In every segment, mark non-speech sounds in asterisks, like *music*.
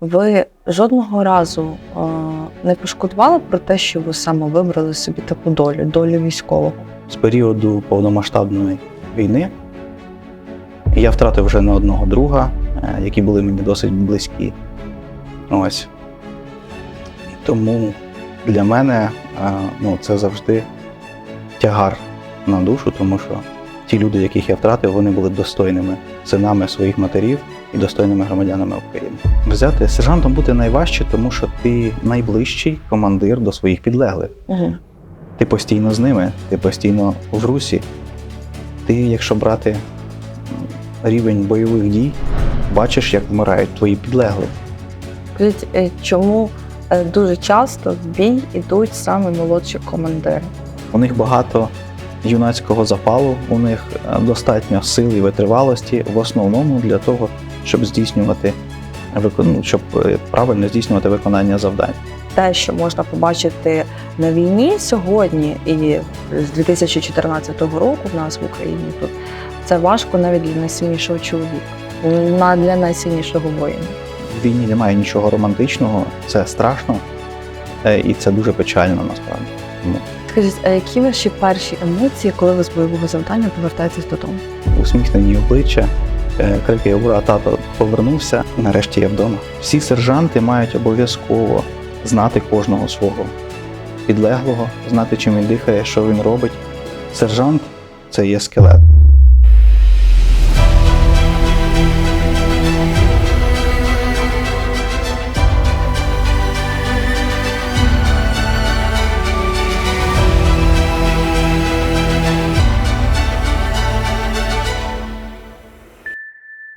Ви жодного разу е, не пошкодували про те, що ви саме вибрали собі таку долю, долю військового? З періоду повномасштабної війни я втратив вже не одного друга, е, які були мені досить близькі. Ось. Тому для мене е, ну, це завжди тягар на душу, тому що ті люди, яких я втратив, вони були достойними синами своїх матерів і достойними громадянами України. Взяти сержантом бути найважче, тому що ти найближчий командир до своїх підлеглих. Угу. Ти постійно з ними, ти постійно в русі. Ти, якщо брати рівень бойових дій, бачиш, як вмирають твої підлеглі. Скажіть, е, чому е, дуже часто в бій ідуть саме молодші командири? У них багато юнацького запалу, у них е, достатньо сил і витривалості, в основному для того, щоб здійснювати щоб е, правильно здійснювати виконання завдань. Те, що можна побачити на війні сьогодні і з 2014 року в нас в Україні тут це важко навіть для найсильнішого чоловіка, на для найсильнішого воїна. В війні немає нічого романтичного, це страшно е, і це дуже печально насправді. Скажіть, а які ваші перші емоції, коли ви з бойового завдання повертаєтесь додому? усміхнені обличчя, крики ура, тато повернувся. Нарешті я вдома. Всі сержанти мають обов'язково знати кожного свого підлеглого, знати, чим він дихає, що він робить. Сержант це є скелет.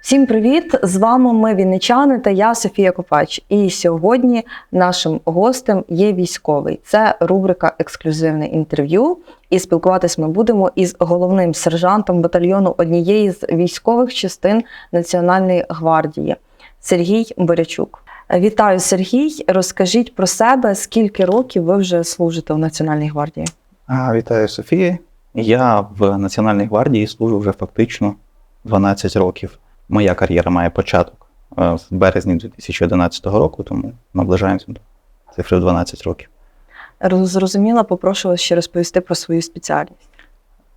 Всім привіт! З вами ми вінничани та я Софія Копач. І сьогодні нашим гостем є військовий. Це рубрика Ексклюзивне інтерв'ю. І спілкуватись ми будемо із головним сержантом батальйону однієї з військових частин Національної гвардії Сергій Борячук. Вітаю, Сергій. Розкажіть про себе, скільки років ви вже служите у Національній гвардії? Вітаю Софія. Я в Національній гвардії служу вже фактично 12 років. Моя кар'єра має початок е, в березні 2011 року, тому наближаємося до цифри 12 років. Зрозуміла, попрошу вас ще розповісти про свою спеціальність.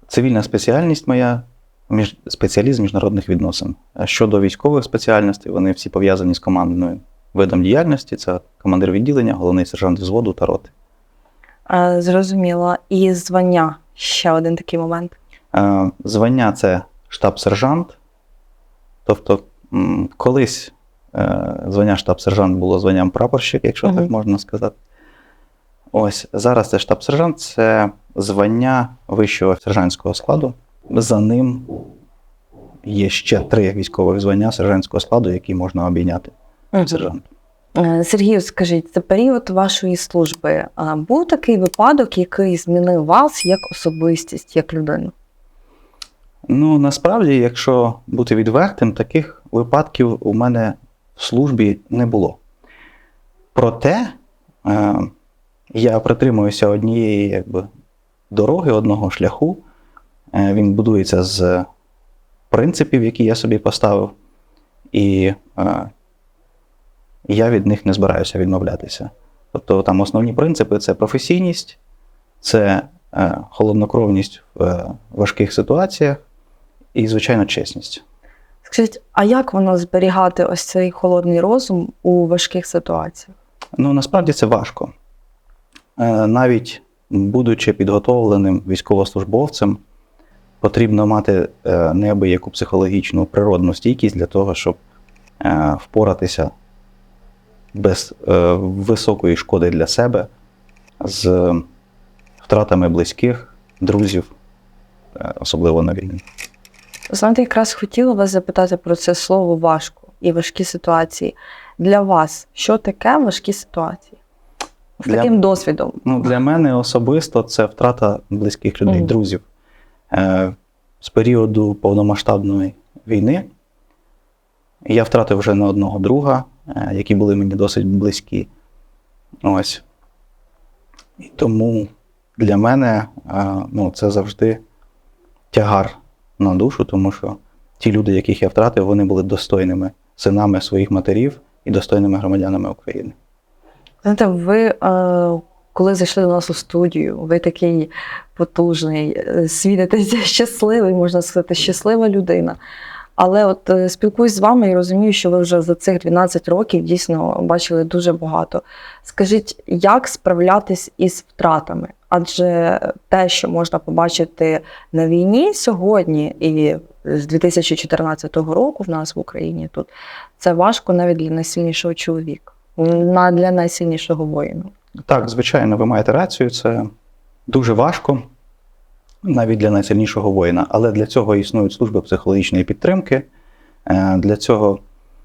Цивільна спеціальність моя між, спеціаліст з міжнародних відносин. Щодо військових спеціальностей, вони всі пов'язані з командною видом діяльності. Це командир відділення, головний сержант взводу та роти. Е, Зрозуміла. І звання ще один такий момент. Е, Звання це штаб-сержант. Тобто, колись е, звання штаб-сержант було званням прапорщик, якщо Мгм. так можна сказати. Ось зараз це штаб-сержант це звання вищого сержантського складу. За ним є ще три військових звання сержантського складу, які можна обійняти сержантом. Е, Сергію, скажіть, за період вашої служби а, був такий випадок, який змінив вас як особистість, як людину? Ну, насправді, якщо бути відвертим, таких випадків у мене в службі не було. Проте е, я притримуюся однієї якби, дороги, одного шляху. Е, він будується з принципів, які я собі поставив, і е, я від них не збираюся відмовлятися. Тобто там основні принципи це професійність, це е, холоднокровність в е, важких ситуаціях і, звичайно, чесність. Скажіть, а як воно зберігати ось цей холодний розум у важких ситуаціях? Ну, насправді це важко. Е, Навіть будучи підготовленим військовослужбовцем, потрібно мати е, неабияку психологічну природну стійкість для того, щоб е, впоратися без високої шкоди для себе з втратами близьких, друзів, особливо на війні. Знаєте, якраз хотіла вас запитати про це слово важко і важкі ситуації. Для вас що таке важкі ситуації? З Для- таким досвідом. Ну, для мене особисто це втрата близьких людей, Мгм. друзів. Е, з періоду повномасштабної війни я втратив вже не одного друга, е, які були мені досить близькі. Ось. І тому для мене е, ну, це завжди тягар на душу, тому що ті люди, яких я втратив, вони були достойними синами своїх матерів і достойними громадянами України. Знаєте, ви е, коли зайшли до нас у студію, ви такий потужний, е, щасливий, можна сказати, щаслива людина. Але от е, спілкуюсь з вами і розумію, що ви вже за цих 12 років дійсно бачили дуже багато. Скажіть, як справлятись із втратами? Адже те, що можна побачити на війні сьогодні, і з 2014 року в нас в Україні тут, це важко навіть для найсильнішого чоловіка, для найсильнішого воїна. Так, звичайно, ви маєте рацію, це дуже важко, навіть для найсильнішого воїна. Але для цього існують служби психологічної підтримки, е, для цього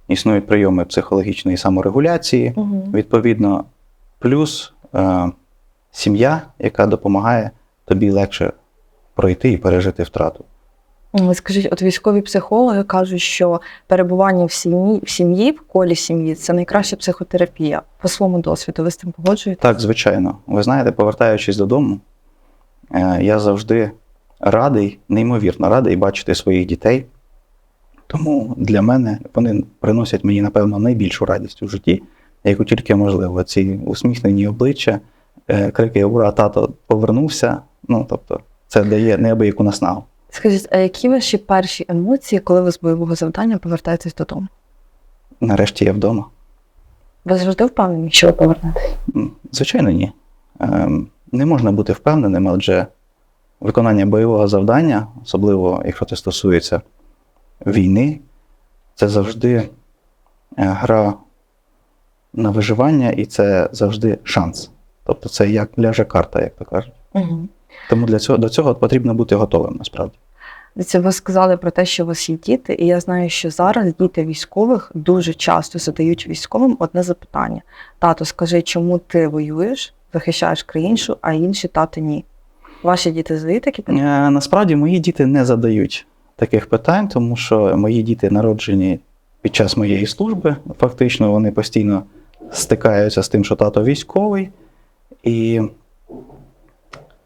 існують прийоми психологічної саморегуляції, відповідно, плюс е, сім'я, яка допомагає тобі легше пройти і пережити втрату. Скажіть, от військові психологи кажуть, що перебування в сім'ї, в сім'ї, в колі сім'ї це найкраща психотерапія. По своєму досвіду, ви з цим погоджуєте? Так, звичайно. Ви знаєте, повертаючись додому, я завжди радий, неймовірно радий бачити своїх дітей. Тому для мене вони приносять мені, напевно, найбільшу радість у житті, яку тільки можливо. Ці усміхнені обличчя, е, крики Ура, тато повернувся. Ну, тобто, це дає неабияку наснагу. Скажіть, а які ваші перші емоції, коли ви з бойового завдання повертаєтесь додому? Нарешті я вдома. Ви завжди впевнені, що ви повернетесь? Звичайно, ні. Не можна бути впевненим, адже виконання бойового завдання, особливо якщо це стосується війни, це завжди е, гра на виживання і це завжди шанс. Тобто це як ляже карта, як то кажуть. Угу. Тому для цього, до цього потрібно бути готовим насправді. Це ви сказали про те, що у вас є діти, і я знаю, що зараз діти військових дуже часто задають військовим одне запитання: тато, скажи, чому ти воюєш, захищаєш країншу, а інші тати ні. Ваші діти задають такі питання? Е, Насправді мої діти не задають таких питань, тому що мої діти народжені під час моєї служби. Фактично, вони постійно стикаються з тим, що тато військовий, і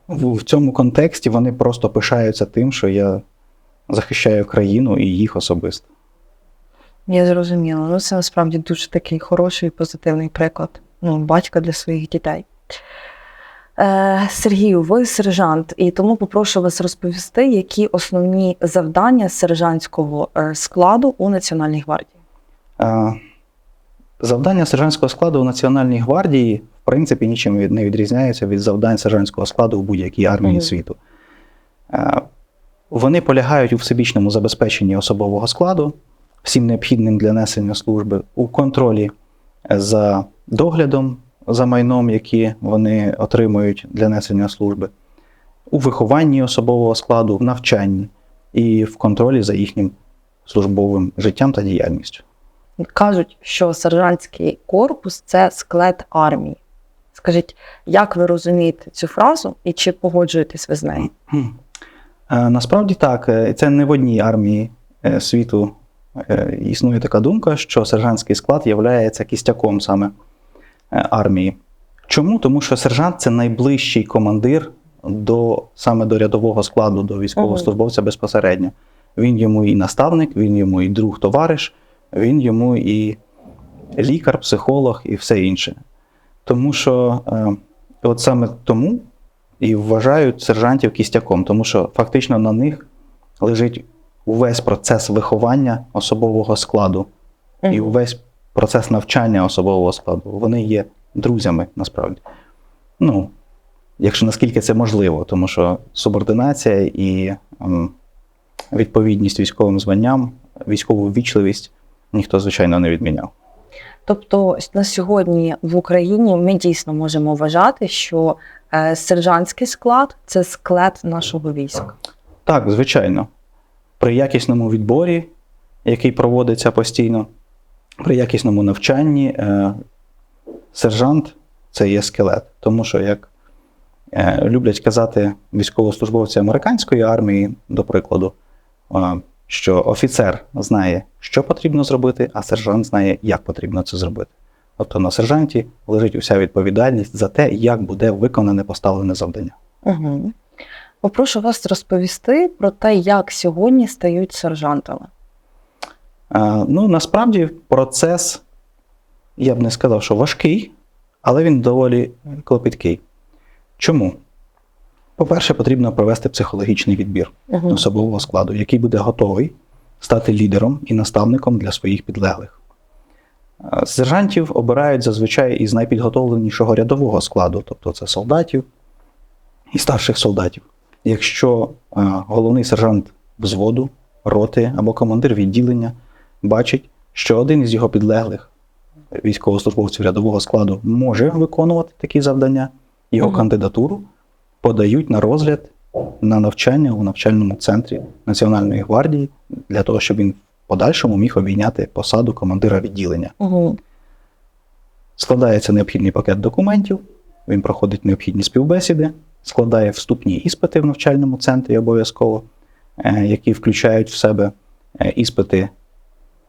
в в цьому контексті вони просто пишаються тим, що я захищаю країну і їх особисто. Я зрозуміла. Ну, це насправді дуже такий хороший і позитивний приклад ну, батька для своїх дітей. Е, Сергію, ви сержант, і тому попрошу вас розповісти, які основні завдання сержантського е, складу у Національній гвардії. Е, Завдання сержантського складу у Національній гвардії, в принципі, нічим не відрізняється від завдань сержантського складу в будь-якій армії Мгм. світу. Е, Вони полягають у всебічному забезпеченні особового складу, всім необхідним для несення служби, у контролі за доглядом за майном, які вони отримують для несення служби, у вихованні особового складу, в навчанні і в контролі за їхнім службовим життям та діяльністю. Кажуть, що сержантський корпус це склад армії. Скажіть, як ви розумієте цю фразу і чи погоджуєтесь ви з нею? Е, Насправді так, е, це не в одній армії е, світу існує така думка, що сержантський склад є кістяком саме армії. Чому? Тому що сержант це найближчий командир до саме до рядового складу, до військовослужбовця безпосередньо. Він йому і наставник, він йому і друг, товариш, він йому і лікар, психолог і все інше. Тому що е, от саме тому і вважають сержантів кістяком, тому що фактично на них лежить увесь процес виховання особового складу і увесь процес навчання особового складу. Вони є друзями насправді. Ну, якщо наскільки це можливо, тому що субординація і ем, відповідність військовим званням, військову ввічливість ніхто, звичайно, не відміняв. Тобто на сьогодні в Україні ми дійсно можемо вважати, що е, сержантський склад це склад нашого війська. Так, звичайно. При якісному відборі, який проводиться постійно, при якісному навчанні, е, сержант це є скелет. Тому що, як е, люблять казати військовослужбовці американської армії, до прикладу, е, що офіцер знає, що потрібно зробити, а сержант знає, як потрібно це зробити. Тобто на сержанті лежить уся відповідальність за те, як буде виконане поставлене завдання. Угу. Попрошу вас розповісти про те, як сьогодні стають сержантами. Е, Ну, насправді процес я б не сказав, що важкий, але він доволі клопіткий. Чому? По-перше, потрібно провести психологічний відбір Мгм. особового складу, який буде готовий стати лідером і наставником для своїх підлеглих. Е, Сержантів обирають зазвичай із найпідготовленішого рядового складу, тобто це солдатів і старших солдатів. Якщо е, головний сержант взводу, роти або командир відділення бачить, що один із його підлеглих військовослужбовців рядового складу може виконувати такі завдання, його Мгм. кандидатуру подають на розгляд на навчання у навчальному центрі Національної гвардії для того, щоб він в подальшому міг обійняти посаду командира відділення. Мгм. Складається необхідний пакет документів, він проходить необхідні співбесіди, складає вступні іспити в навчальному центрі обов'язково, е, які включають в себе е, іспити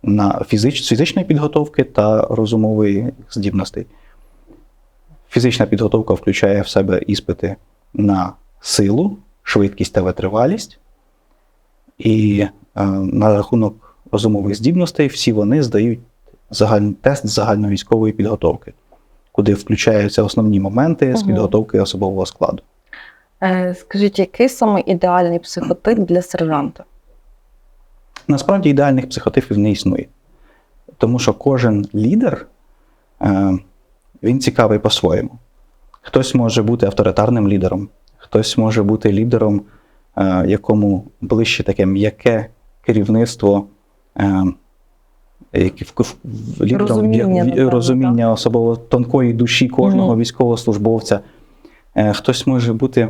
на фізич, фізичної підготовки та розумової здібностей. Фізична підготовка включає в себе іспити на силу, швидкість та витривалість. І е, на рахунок розумових здібностей всі вони здають загальний тест загальновійськової підготовки, куди включаються основні моменти з підготовки особового складу. Е, Скажіть, який саме ідеальний психотип для сержанта? Насправді ідеальних психотипів не існує. Тому що кожен лідер е, він цікавий по-своєму. Хтось може бути авторитарним лідером, хтось може бути лідером, е, якому ближче таке м'яке керівництво, е, які в, в, в- лідером Розуміння, розуміння особливо тонкої душі кожного Мгм. військовослужбовця. Е, Хтось може бути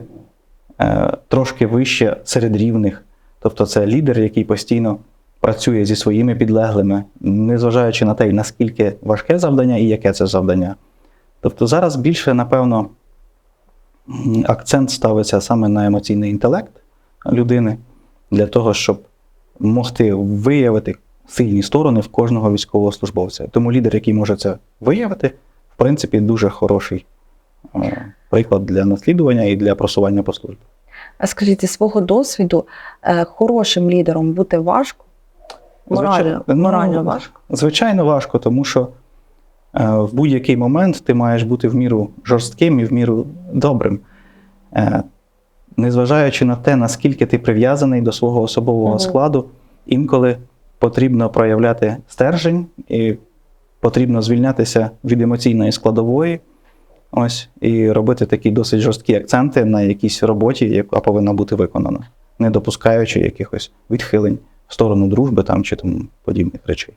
е, трошки вище серед рівних. Тобто це лідер, який постійно працює зі своїми підлеглими, незважаючи на те, наскільки важке завдання і яке це завдання. Тобто зараз більше, напевно, акцент ставиться саме на емоційний інтелект людини для того, щоб могти виявити сильні сторони в кожного військовослужбовця. Тому лідер, який може це виявити, в принципі, дуже хороший е, приклад для наслідування і для просування по службі. Скажіть, зі свого досвіду, е, хорошим лідером бути важко? Морально, Звичайно, ну, важко. Звичайно, важко, тому що е, в будь-який момент ти маєш бути в міру жорстким і в міру добрим. Е, незважаючи на те, наскільки ти прив'язаний до свого особового Мгм. складу, інколи потрібно проявляти стержень і потрібно звільнятися від емоційної складової. Ось, і робити такі досить жорсткі акценти на якійсь роботі, яка повинна бути виконана, не допускаючи якихось відхилень в сторону дружби там, чи тому подібних речей.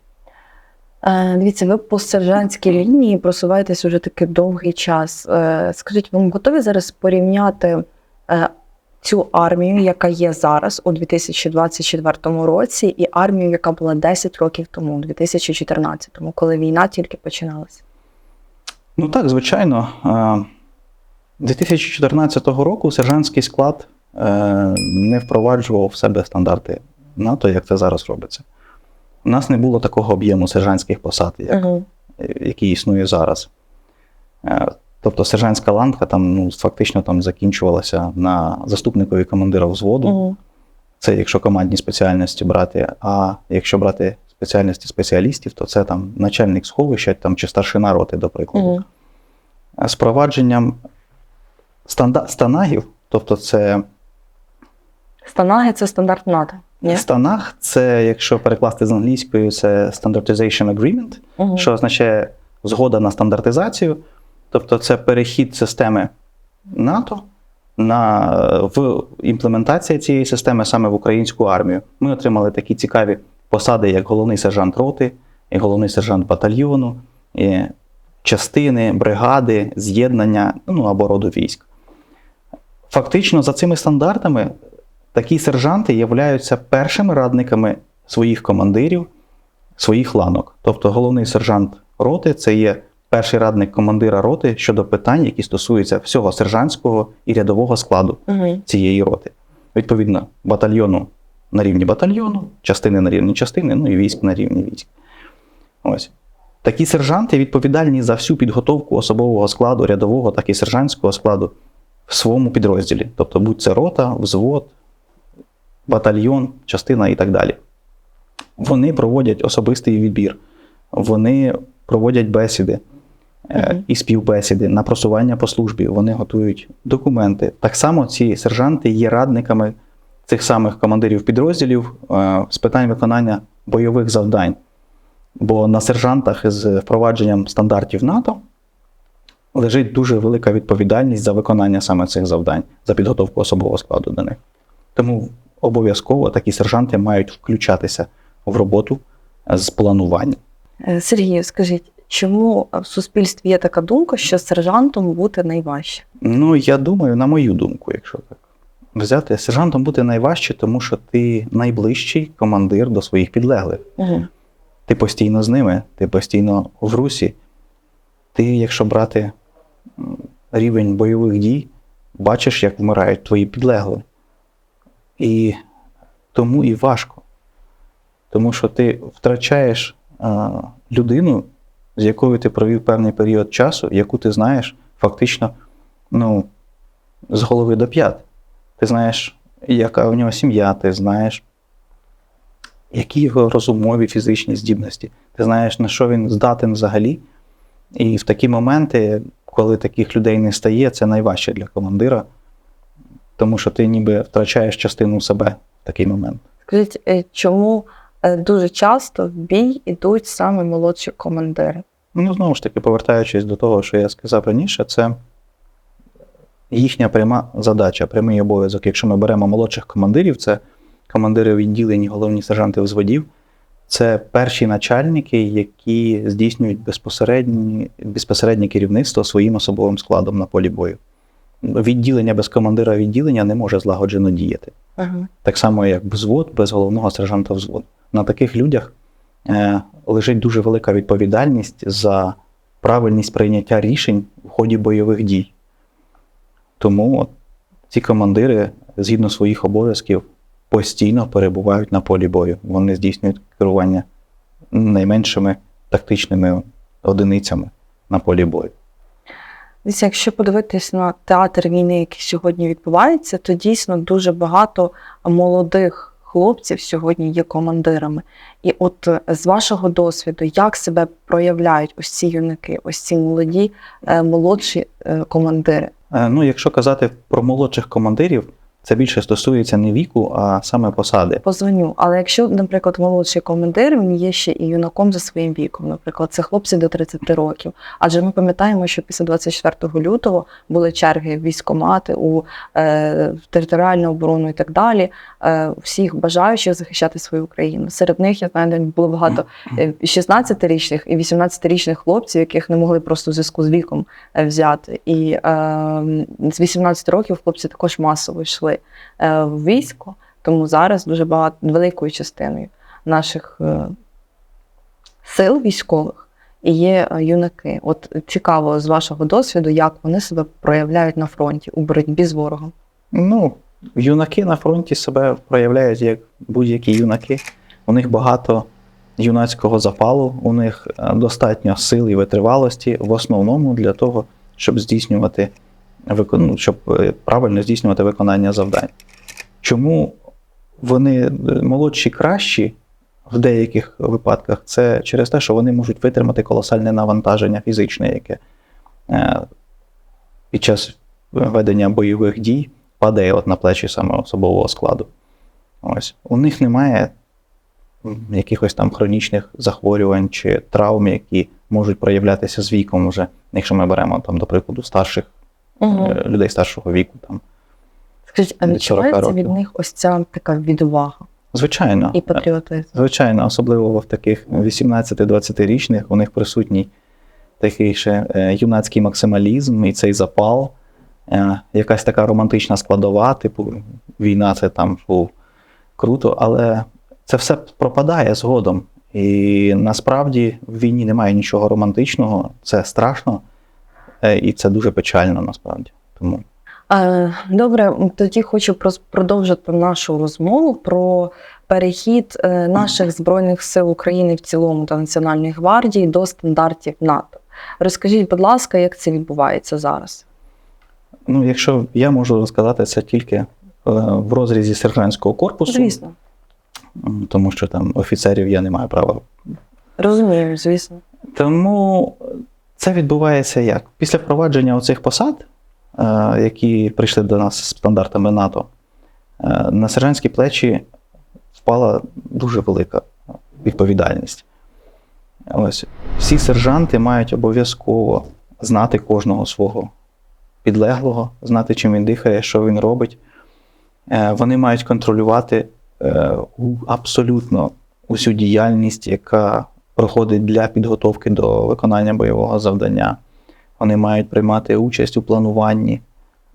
Е, Дивіться, ви по сержантській лінії просуваєтесь уже такий довгий час. Е, Скажіть, ви готові зараз порівняти е, цю армію, яка є зараз у 2024 році, і армію, яка була 10 років тому, у 2014, коли війна тільки починалася? Ну так, звичайно. Е, 2014 року сержантський склад е, не впроваджував в себе стандарти НАТО, як це зараз робиться. У нас не було такого об'єму сержантських посад, як, Угу. який існує зараз. Е, Тобто сержантська ланка там ну, фактично там закінчувалася на заступникові командира взводу. Угу. Це якщо командні спеціальності брати. А якщо брати спеціальності спеціалістів, то це там начальник сховища там, чи старшина роти, до прикладу. Угу. з впровадженням станда- станагів, тобто це Станаги це стандарт НАТО. Ні? станаг, це, якщо перекласти з англійської, це Standardization Agreement, Угу. що означає згода на стандартизацію, тобто це перехід системи НАТО на, в імплементація цієї системи саме в українську армію. Ми отримали такі цікаві посади, як головний сержант роти, і головний сержант батальйону, і частини, бригади, з'єднання ну, або роду військ. Фактично, за цими стандартами такі сержанти являються першими радниками своїх командирів, своїх ланок. Тобто головний сержант роти це є перший радник командира роти щодо питань, які стосуються всього сержантського і рядового складу Угу. цієї роти. Відповідно, батальйону на рівні батальйону, частини на рівні частини, ну і військ на рівні військ. Ось. Такі сержанти відповідальні за всю підготовку особового складу, рядового, так і сержантського складу в своєму підрозділі. Тобто, будь це рота, взвод, батальйон, частина і так далі. Вони проводять особистий відбір. Вони проводять бесіди е, Мгм. і співбесіди на просування по службі. Вони готують документи. Так само ці сержанти є радниками цих самих командирів підрозділів е, з питань виконання бойових завдань. Бо на сержантах з впровадженням стандартів НАТО лежить дуже велика відповідальність за виконання саме цих завдань, за підготовку особового складу до них. Тому обов'язково такі сержанти мають включатися в роботу з планування. Е, Сергію, скажіть, чому в суспільстві є така думка, що сержантом бути найважче? Ну, я думаю, на мою думку, якщо так взяти, сержантом бути найважче, тому що ти найближчий командир до своїх підлеглих. Угу. Ти постійно з ними, ти постійно в русі. Ти, якщо брати рівень бойових дій, бачиш, як вмирають твої підлегли. І тому і важко. Тому що ти втрачаєш а, людину, з якою ти провів певний період часу, яку ти знаєш фактично ну, з голови до п'ят. Ти знаєш, яка в нього сім'я, ти знаєш, які його розумові фізичні здібності. Ти знаєш, на що він здатен взагалі. І в такі моменти, коли таких людей не стає, це найважче для командира, тому що ти ніби втрачаєш частину себе в такий момент. Скажіть, е, чому е, дуже часто в бій ідуть саме молодші командири? Ну, знову ж таки, повертаючись до того, що я сказав раніше, це їхня пряма задача, прямий обов'язок. Якщо ми беремо молодших командирів, це командири відділень, головні сержанти взводів, це перші начальники, які здійснюють безпосереднє, безпосереднє керівництво своїм особовим складом на полі бою. Відділення без командира відділення не може злагоджено діяти. Угу. Так само, як взвод без головного сержанта взводу. На таких людях е, лежить дуже велика відповідальність за правильність прийняття рішень в ході бойових дій. Тому от, ці командири, згідно своїх обов'язків, постійно перебувають на полі бою. Вони здійснюють керування найменшими тактичними одиницями на полі бою. Дивіться, якщо подивитись на театр війни, який сьогодні відбувається, то дійсно дуже багато молодих хлопців сьогодні є командирами. І от е, з вашого досвіду, як себе проявляють ось ці юнаки, ось ці молоді, е, молодші е, командири? Е, Ну, якщо казати про молодших командирів, це більше стосується не віку, а саме посади. Позвоню. Але якщо, наприклад, молодший командир він є ще і юнаком за своїм віком, наприклад, це хлопці до 30 років. Адже ми пам'ятаємо, що після 24 лютого були черги військомати у е, територіальну оборону і так далі. Е, всіх бажаючих захищати свою країну. Серед них я знаю, було багато е, 16-річних і 18-річних хлопців, яких не могли просто в зв'язку з віком е, взяти. І е, з 18 років хлопці також масово йшли е, в військо. Тому зараз дуже багато великою частиною наших е, сил військових є е, юнаки. От цікаво з вашого досвіду, як вони себе проявляють на фронті у боротьбі з ворогом. Ну, юнаки на фронті себе проявляють як будь-які юнаки. У них багато юнацького запалу, у них достатньо сил і витривалості, в основному для того, щоб здійснювати щоб е, правильно здійснювати виконання завдань. Чому вони е, молодші кращі в деяких випадках? Це через те, що вони можуть витримати колосальне навантаження фізичне, яке е, під час ведення бойових дій падає от на плечі саме особового складу. Ось. У них немає якихось там хронічних захворювань чи травм, які можуть проявлятися з віком вже, якщо ми беремо там, до прикладу, старших е, людей старшого віку. Там. Скажіть, а від 40 відчувається від них ось ця така відвага Звичайно, і патріотизм? звичайно, особливо в таких 18-20-річних у них присутній такий ще е, юнацький максималізм і цей запал, е, якась така романтична складова, типу війна це там фу, круто, але це все пропадає згодом. І насправді в війні немає нічого романтичного, це страшно, і це дуже печально насправді. Тому Е, Добре, тоді хочу продовжити нашу розмову про перехід е, наших збройних сил України в цілому та Національної гвардії до стандартів НАТО. Розкажіть, будь ласка, як це відбувається зараз? ну, якщо я можу розказати це тільки е, в розрізі сержантського корпусу, Звісно, тому що там офіцерів я не маю права. розумію, звісно. Тому це відбувається як? Після впровадження оцих посад, е, які прийшли до нас з стандартами НАТО, е, на сержантські плечі впала дуже велика відповідальність. Ось всі сержанти мають обов'язково знати кожного свого підлеглого, знати, чим він дихає, що він робить. Е, Вони мають контролювати абсолютно усю діяльність, яка проходить для підготовки до виконання бойового завдання. Вони мають приймати участь у плануванні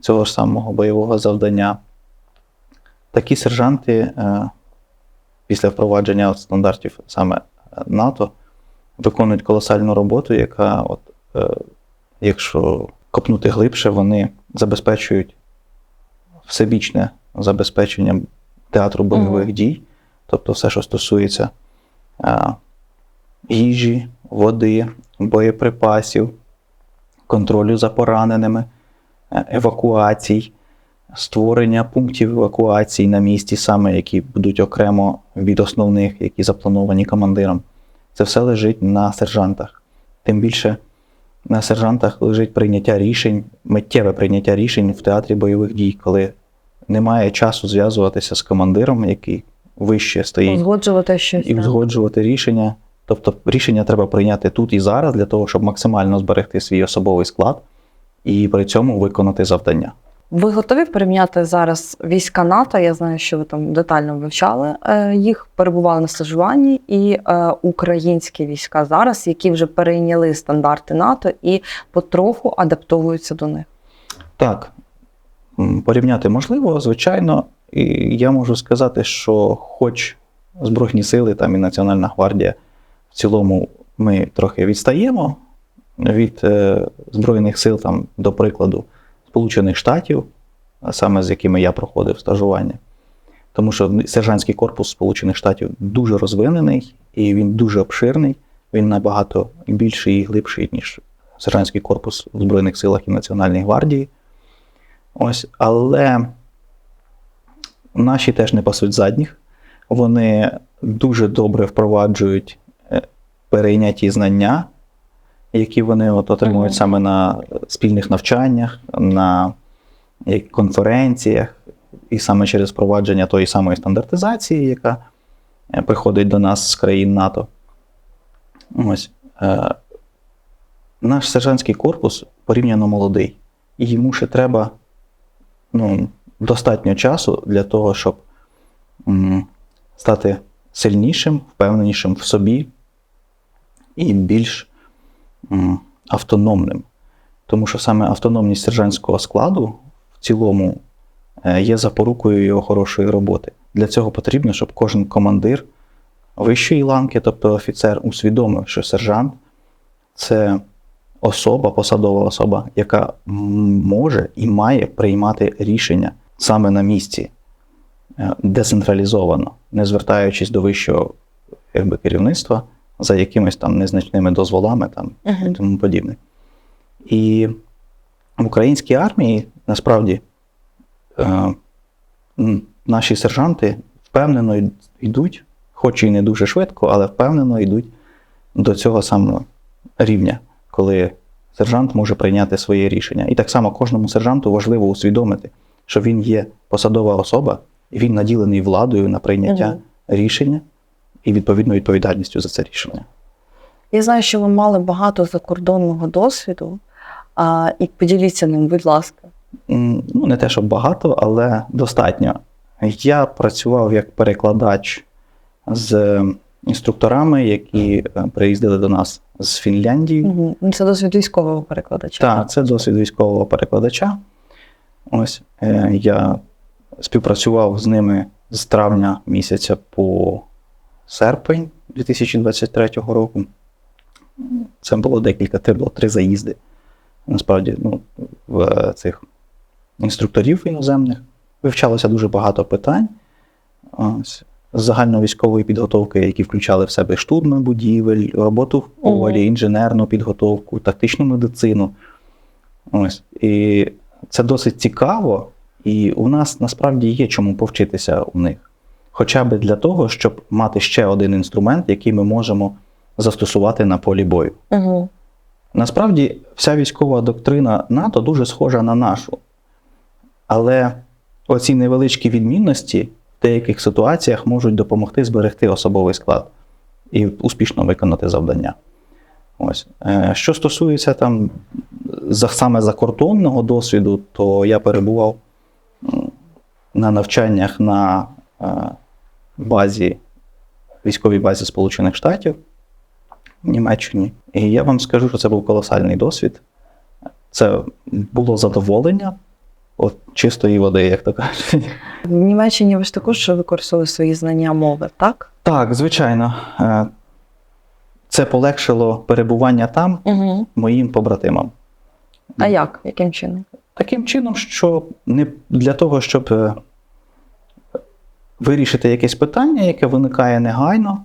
цього ж самого бойового завдання. Такі сержанти е, після впровадження стандартів саме е, НАТО виконують колосальну роботу, яка, от, е, якщо копнути глибше, вони забезпечують всебічне забезпечення театру бойових Мгм. дій, тобто все, що стосується їжі, води, боєприпасів, контролю за пораненими, е, евакуацій, створення пунктів евакуації на місці, саме які будуть окремо від основних, які заплановані командиром. Це все лежить на сержантах. Тим більше на сержантах лежить прийняття рішень, миттєве прийняття рішень в театрі бойових дій, коли немає часу зв'язуватися з командиром, який вище стоїть Узгоджувати щось. і узгоджувати рішення. Тобто рішення треба прийняти тут і зараз для того, щоб максимально зберегти свій особовий склад і при цьому виконати завдання. Ви готові порівняти зараз війська НАТО? Я знаю, що ви там детально вивчали е, їх, перебували на стажуванні, і е, українські війська зараз, які вже перейняли стандарти НАТО і потроху адаптовуються до них. Так, порівняти можливо, звичайно, і я можу сказати, що хоч Збройні сили там і Національна гвардія в цілому ми трохи відстаємо від е, Збройних сил, там, до прикладу, Сполучених Штатів, саме з якими я проходив стажування. Тому що сержантський корпус Сполучених Штатів дуже розвинений і він дуже обширний, він набагато більший і глибший, ніж сержантський корпус в Збройних силах і Національній гвардії. Ось, але наші теж не пасуть задніх. Вони дуже добре впроваджують перейняті знання, які вони от отримують саме на спільних навчаннях, на конференціях, і саме через впровадження тої самої стандартизації, яка е, приходить до нас з країн НАТО. Ось. Е, наш сержантський корпус порівняно молодий, і йому ще треба ну, достатньо часу для того, щоб стати сильнішим, впевненішим в собі і більш автономним. Тому що саме автономність сержантського складу в цілому е, є запорукою його хорошої роботи. Для цього потрібно, щоб кожен командир вищої ланки, тобто офіцер, усвідомив, що сержант це особа, посадова особа, яка може і має приймати рішення саме на місці, е, децентралізовано, не звертаючись до вищого якби, керівництва за якимись там незначними дозволами там, і тому подібне. І в українській армії насправді е, наші сержанти впевнено йдуть, хоч і не дуже швидко, але впевнено йдуть до цього самого рівня, коли сержант може прийняти своє рішення. І так само кожному сержанту важливо усвідомити, що він є посадова особа, і він наділений владою на прийняття Мгм. рішення і відповідно відповідальністю за це рішення. Я знаю, що ви мали багато закордонного досвіду. А, і поділіться ним, будь ласка. Ну, не те, щоб багато, але достатньо. Я працював як перекладач з інструкторами, які е, приїздили до нас з Фінляндії. Угу. Це досвід військового перекладача. Так, це досвід військового перекладача. Ось е, я співпрацював з ними з травня місяця по серпень 2023 року. Це було декілька, це було три заїзди. Насправді, ну, в цих інструкторів іноземних вивчалося дуже багато питань ось, з загальновійськової підготовки, які включали в себе штурми будівель, роботу в полі, інженерну підготовку, тактичну медицину. Ось. І це досить цікаво, і у нас насправді є чому повчитися у них. Хоча б для того, щоб мати ще один інструмент, який ми можемо застосувати на полі бою. Угу. Насправді, вся військова доктрина НАТО дуже схожа на нашу. Але оці невеличкі відмінності в деяких ситуаціях можуть допомогти зберегти особовий склад і успішно виконати завдання. Ось. Е, Що стосується там саме закордонного досвіду, то я перебував на навчаннях на базі, військовій базі Сполучених Штатів в Німеччині. І я вам скажу, що це був колосальний досвід. Це було задоволення от чистої води, як то кажуть. В Німеччині ви ж також використовували свої знання мови, так? Так, звичайно, е, це полегшило перебування там Угу. моїм побратимам. А як? Яким чином? Таким чином, що не для того, щоб е, вирішити якесь питання, яке виникає негайно,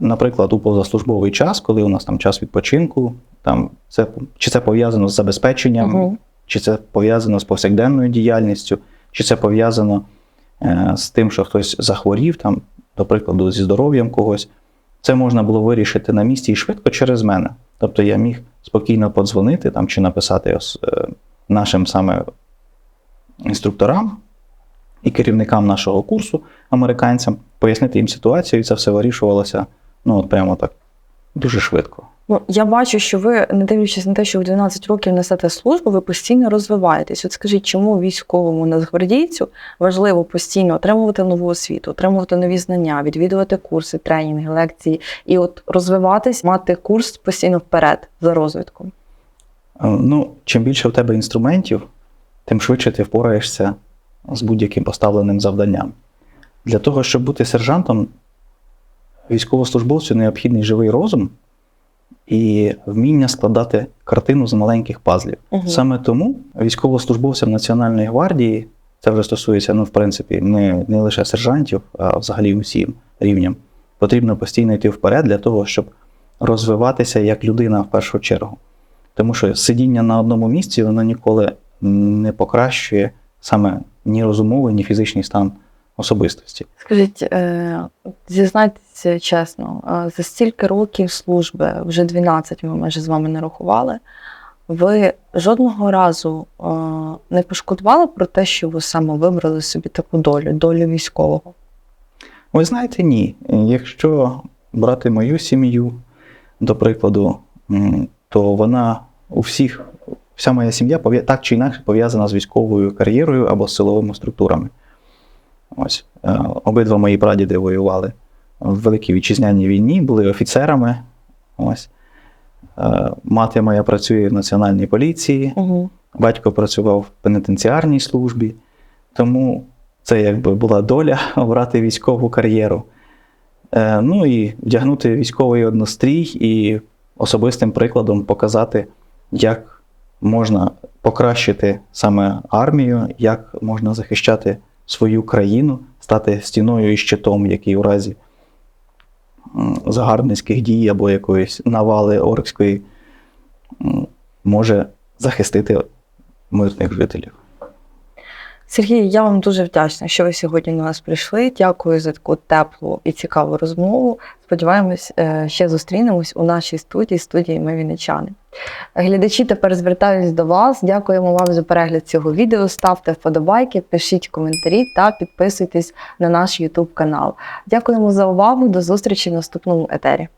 наприклад, у позаслужбовий час, коли у нас там час відпочинку, там це, чи це пов'язано з забезпеченням, Угу. чи це пов'язано з повсякденною діяльністю, чи це пов'язано е, з тим, що хтось захворів, там, до прикладу, зі здоров'ям когось. Це можна було вирішити на місці і швидко через мене. Тобто я міг спокійно подзвонити там, чи написати ос- е, нашим саме інструкторам і керівникам нашого курсу, американцям, пояснити їм ситуацію, і це все вирішувалося ну, от прямо так дуже швидко. Ну, я бачу, що ви, не дивлячись на те, що ви 12 років несете службу, ви постійно розвиваєтесь. От скажіть, чому військовому нацгвардійцю важливо постійно отримувати нову освіту, отримувати нові знання, відвідувати курси, тренінги, лекції і от розвиватись, мати курс постійно вперед за розвитком. Е, Ну, чим більше в тебе інструментів, тим швидше ти впораєшся з будь-яким поставленим завданням. Для того, щоб бути сержантом, військовослужбовцю необхідний живий розум і вміння складати картину з маленьких пазлів. Мгм. Саме тому військовослужбовцям Національної гвардії, це вже стосується, ну, в принципі, не, не лише сержантів, а взагалі усім рівням, потрібно постійно йти вперед для того, щоб розвиватися як людина в першу чергу. Тому що сидіння на одному місці воно ніколи не покращує саме ні розумовий, ні фізичний стан особистості. Скажіть, е, зізнайтеся чесно, е, за стільки років служби, вже 12 ми майже з вами не рахували. Ви жодного разу е, не пошкодували про те, що ви саме вибрали собі таку долю, долю військового? Ви знаєте, ні. Якщо брати мою сім'ю, до прикладу, то вона у всіх, вся моя сім'я так чи інакше пов'язана з військовою кар'єрою або з силовими структурами. Ось. Е, Обидва мої прадіди воювали в Великій Вітчизняній війні, були офіцерами. Ось. Е, Мати моя працює в Національній поліції, Угу. Батько працював в пенітенціарній службі, тому це якби була доля *laughs* обрати військову кар'єру. Е, ну і вдягнути військовий однострій і особистим прикладом показати, як можна покращити саме армію, як можна захищати свою країну, стати стіною і щитом, який у разі загарбницьких дій або якоїсь навали оркської може захистити мирних жителів. Сергій, я вам дуже вдячна, що ви сьогодні до нас прийшли. Дякую за таку теплу і цікаву розмову. Сподіваємось, е, ще зустрінемось у нашій студії, студії Ми Вінничани. Глядачі, тепер звертаюсь до вас. Дякуємо вам за перегляд цього відео. Ставте вподобайки, пишіть коментарі та підписуйтесь на наш YouTube канал. Дякуємо за увагу. До зустрічі в наступному етері.